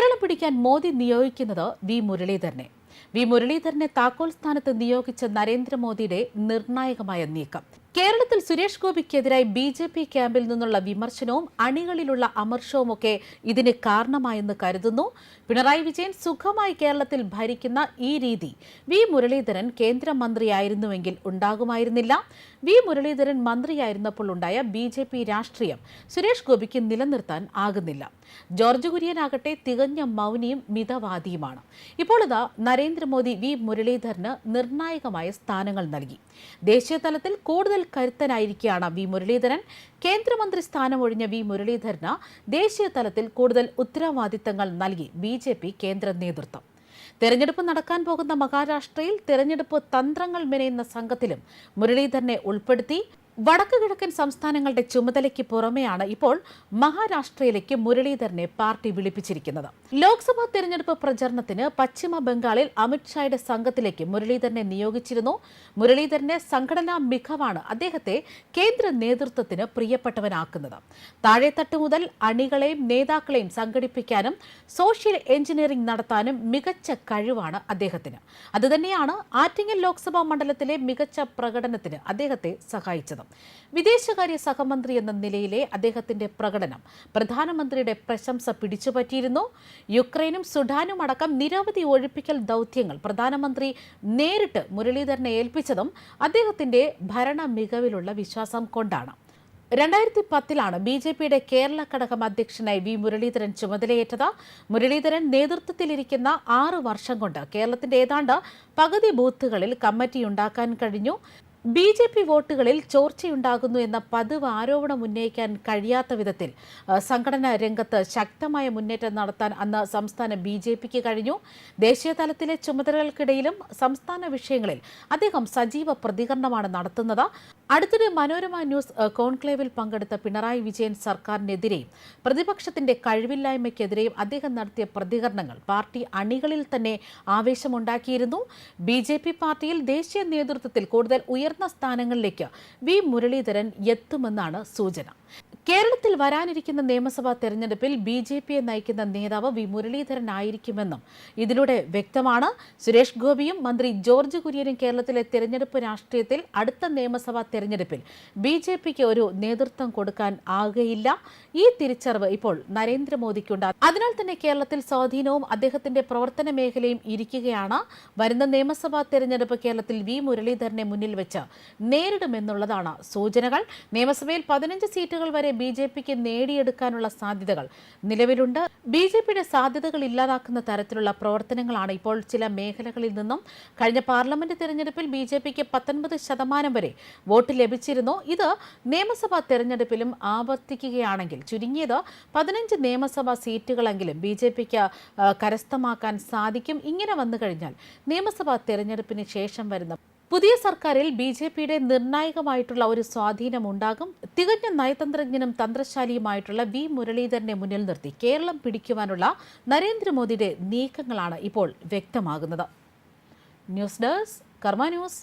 കേരളം പിടിക്കാൻ മോദി നിയോഗിക്കുന്നത് വി മുരളീധരനെ. വി മുരളീധരനെ താക്കോൽ സ്ഥാനത്ത് നിയോഗിച്ച നരേന്ദ്രമോദിയുടെ നിർണായകമായ നീക്കം. കേരളത്തിൽ സുരേഷ് ഗോപിക്കെതിരായി ബി ജെ പി ക്യാമ്പിൽ നിന്നുള്ള വിമർശനവും അണികളിലുള്ള അമർഷവും ഒക്കെ ഇതിന് കാരണമായെന്ന് കരുതുന്നു. പിണറായി വിജയൻ സുഖമായി കേരളത്തിൽ ഭരിക്കുന്ന ഈ രീതി വി മുരളീധരൻ കേന്ദ്രമന്ത്രിയായിരുന്നുവെങ്കിൽ ഉണ്ടാകുമായിരുന്നില്ല. വി മുരളീധരൻ മന്ത്രിയായിരുന്നപ്പോൾ ഉണ്ടായ ബി ജെ പി രാഷ്ട്രീയം സുരേഷ് ഗോപിക്ക് നിലനിർത്താൻ ആകുന്നില്ല. ജോർജ് കുര്യനാകട്ടെ തികഞ്ഞ മൗനിയും മിതവാദിയുമാണ്. ഇപ്പോൾ ഇതാ നരേന്ദ്രമോദി വി മുരളീധരന് നിർണായകമായ സ്ഥാനങ്ങൾ നൽകി. ദേശീയ തലത്തിൽ കൂടുതൽ കരുത്തനായിരിക്കുകയാണ് വി മുരളീധരൻ. കേന്ദ്രമന്ത്രി സ്ഥാനമൊഴിഞ്ഞ വി മുരളീധരന് ദേശീയ തലത്തിൽ കൂടുതൽ ഉത്തരവാദിത്തങ്ങൾ നൽകി ബി ജെ പി കേന്ദ്ര നേതൃത്വം. തെരഞ്ഞെടുപ്പ് നടക്കാൻ പോകുന്ന മഹാരാഷ്ട്രയിൽ തെരഞ്ഞെടുപ്പ് തന്ത്രങ്ങൾ മെനയുന്ന സംഘത്തിലും മുരളീധരനെ ഉൾപ്പെടുത്തി വടക്കു കിഴക്കൻ സംസ്ഥാനങ്ങളുടെ ചുമതലയ്ക്ക് പുറമെയാണ് ഇപ്പോൾ മഹാരാഷ്ട്രയിലേക്ക് മുരളീധരനെ പാർട്ടി വിളിപ്പിച്ചിരിക്കുന്നത്. ലോക്സഭാ തെരഞ്ഞെടുപ്പ് പ്രചരണത്തിന് പശ്ചിമ ബംഗാളിൽ അമിത്ഷായുടെ സംഘത്തിലേക്ക് മുരളീധരനെ നിയോഗിച്ചിരുന്നു. മുരളീധരന്റെ സംഘടനാ മികവാണ് അദ്ദേഹത്തെ കേന്ദ്ര നേതൃത്വത്തിന് പ്രിയപ്പെട്ടവനാക്കുന്നത്. താഴെത്തട്ട് മുതൽ അണികളെയും നേതാക്കളെയും സംഘടിപ്പിക്കാനും സോഷ്യൽ എഞ്ചിനീയറിംഗ് നടത്താനും മികച്ച കഴിവാണ് അദ്ദേഹത്തിന്. അതുതന്നെയാണ് ആറ്റിങ്ങൽ ലോക്സഭാ മണ്ഡലത്തിലെ മികച്ച പ്രകടനത്തിന് അദ്ദേഹത്തെ സഹായിച്ചത്. വിദേശകാര്യ സഹമന്ത്രി എന്ന നിലയിലെ അദ്ദേഹത്തിന്റെ പ്രകടനം പ്രധാനമന്ത്രിയുടെ പ്രശംസ പിടിച്ചുപറ്റിയിരുന്നു. യുക്രൈനും സുഡാനും അടക്കം നിരവധി ഒഴിപ്പിക്കൽ ദൗത്യങ്ങൾ പ്രധാനമന്ത്രി നേരിട്ട് മുരളീധരനെ ഏൽപ്പിച്ചതും അദ്ദേഹത്തിന്റെ ഭരണ മികവിലുള്ള വിശ്വാസം കൊണ്ടാണ്. രണ്ടായിരത്തി പത്തിലാണ് ബി ജെ പിയുടെ കേരള ഘടകം അധ്യക്ഷനായി വി മുരളീധരൻ ചുമതലയേറ്റത്. മുരളീധരൻ നേതൃത്വത്തിലിരിക്കുന്ന ആറ് വർഷം കൊണ്ട് കേരളത്തിന്റെ ഏതാണ്ട് പകുതി ബൂത്തുകളിൽ കമ്മിറ്റി ഉണ്ടാക്കാൻ കഴിഞ്ഞു. ബി ജെ പി വോട്ടുകളിൽ ചോർച്ചയുണ്ടാകുന്നു എന്ന പതിവ് ആരോപണം ഉന്നയിക്കാൻ കഴിയാത്ത വിധത്തിൽ സംഘടനാ രംഗത്ത് ശക്തമായ മുന്നേറ്റം നടത്താൻ അന്ന് സംസ്ഥാന ബി ജെ പിക്ക് കഴിഞ്ഞു. ദേശീയ തലത്തിലെ ചുമതലകൾക്കിടയിലും സംസ്ഥാന വിഷയങ്ങളിൽ അദ്ദേഹം സജീവ പ്രതികരണമാണ് നടത്തുന്നത്. അടുത്തിടെ മനോരമ ന്യൂസ് കോൺക്ലേവിൽ പങ്കെടുത്ത പിണറായി വിജയൻ സർക്കാരിനെതിരെയും പ്രതിപക്ഷത്തിന്റെ കഴിവില്ലായ്മയ്ക്കെതിരെയും അദ്ദേഹം നടത്തിയ പ്രതികരണങ്ങൾ പാർട്ടി അണികളിൽ തന്നെ ആവേശമുണ്ടാക്കിയിരുന്നു. ബി പാർട്ടിയിൽ ദേശീയ നേതൃത്വത്തിൽ കൂടുതൽ ഉയർന്ന സ്ഥാനങ്ങളിലേക്ക് വി മുരളീധരൻ എത്തുമെന്നാണ് സൂചന. കേരളത്തിൽ വരാനിരിക്കുന്ന നിയമസഭാ തെരഞ്ഞെടുപ്പിൽ ബി ജെ പിയെ നയിക്കുന്ന നേതാവ് വി മുരളീധരൻ ആയിരിക്കുമെന്നും ഇതിലൂടെ വ്യക്തമാണ്. സുരേഷ് ഗോപിയും മന്ത്രി ജോർജ് കുര്യനും കേരളത്തിലെ തെരഞ്ഞെടുപ്പ് രാഷ്ട്രീയത്തിൽ അടുത്ത നിയമസഭാ തെരഞ്ഞെടുപ്പിൽ ബി ജെ പിക്ക് ഒരു നേതൃത്വം കൊടുക്കാൻ ആകുകയില്ല ഈ തിരിച്ചറിവ് ഇപ്പോൾ നരേന്ദ്രമോദിക്കുണ്ട്. അതിനാൽ തന്നെ കേരളത്തിൽ സ്വാധീനവും അദ്ദേഹത്തിന്റെ പ്രവർത്തന മേഖലയും ഇരിക്കുകയാണ്. വരുന്ന നിയമസഭാ തെരഞ്ഞെടുപ്പ് കേരളത്തിൽ വി മുരളീധരനെ മുന്നിൽ വെച്ച് നേരിടുമെന്നുള്ളതാണ് സൂചനകൾ. നിയമസഭയിൽ പതിനഞ്ച് സീറ്റുകൾ വരെ ബി ജെ പിക്ക് നേടിയെടുക്കാനുള്ള സാധ്യതകൾ നിലവിലുണ്ട്. ബി ജെ പിയുടെ സാധ്യതകൾ ഇല്ലാതാക്കുന്ന തരത്തിലുള്ള പ്രവർത്തനങ്ങളാണ് ഇപ്പോൾ ചില മേഖലകളിൽ നിന്നും കഴിഞ്ഞ പാർലമെന്റ് തെരഞ്ഞെടുപ്പിൽ ബി ജെ പിക്ക് പത്തൊൻപത് ശതമാനം വരെ വോട്ട് ലഭിച്ചിരുന്നു. ഇത് നിയമസഭാ തെരഞ്ഞെടുപ്പിലും ആവർത്തിക്കുകയാണെങ്കിൽ ചുരുങ്ങിയത് പതിനഞ്ച് നിയമസഭാ സീറ്റുകളെങ്കിലും ബി ജെ പിക്ക് കരസ്ഥമാക്കാൻ സാധിക്കും. ഇങ്ങനെ വന്നു കഴിഞ്ഞാൽ നിയമസഭാ തെരഞ്ഞെടുപ്പിന് ശേഷം വരുന്ന പുതിയ സർക്കാരിൽ ബി ജെ പിയുടെ നിർണായകമായിട്ടുള്ള ഒരു സ്വാധീനം ഉണ്ടാകും തികഞ്ഞ നയതന്ത്രജ്ഞനും തന്ത്രശാലിയുമായിട്ടുള്ള വി മുരളീധരനെ മുന്നിൽ നിർത്തി കേരളം പിടിക്കുവാനുള്ള നരേന്ദ്രമോദിയുടെ നീക്കങ്ങളാണ് ഇപ്പോൾ വ്യക്തമാകുന്നത്. News desk Karma news.